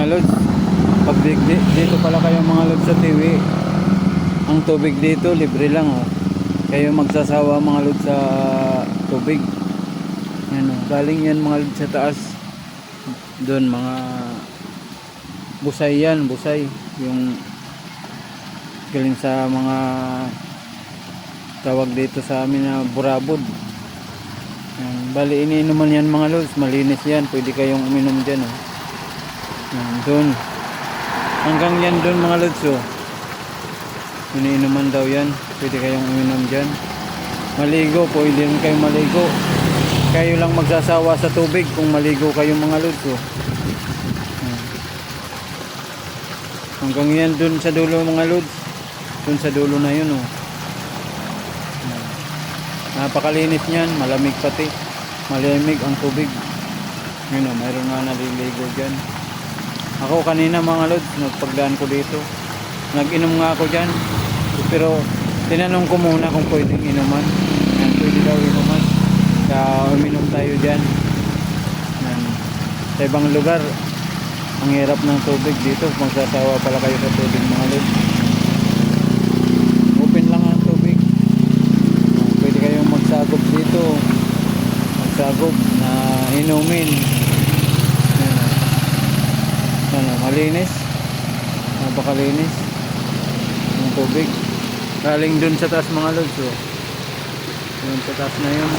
mga lods. Pag di- di- dito pala kayo mga lods sa TV, ang tubig dito libre lang oh. Kayo magsasawa mga lods sa tubig. Yan oh. Galing yan mga lods sa taas. Doon mga busay yan, busay. Yung galing sa mga tawag dito sa amin na burabod. Yan. Bali, iniinuman yan mga lods. Malinis yan. Pwede kayong uminom dyan. Oh. Yan, doon. Hanggang yan doon mga lods. Oh. Iniinuman daw yan. Pwede kayong uminom dyan. Maligo. Pwede rin kayong maligo. Kayo lang magsasawa sa tubig kung maligo kayo mga lods. Oh. Hanggang yan doon sa dulo mga lods. Doon sa dulo na yun. Oh. Napakalinis niyan, malamig pati. Malamig ang tubig. Yun o, mayroon nga naliligo dyan. Ako kanina mga lods, nagpagdaan ko dito. Nag-inom nga ako dyan. Pero tinanong ko muna kung pwedeng inuman. Yan, pwede daw inuman. Kaya uminom tayo dyan. Yan. Sa ibang lugar, ang hirap ng tubig dito. Magsasawa pala kayo sa tubig mga lods. Open lang ang tubig. Pwede kayong magsagop dito magsagop na inumin yan o yan o malinis napakalinis. Ang tubig. Galing dun sa taas mga lods o dun sa taas na yun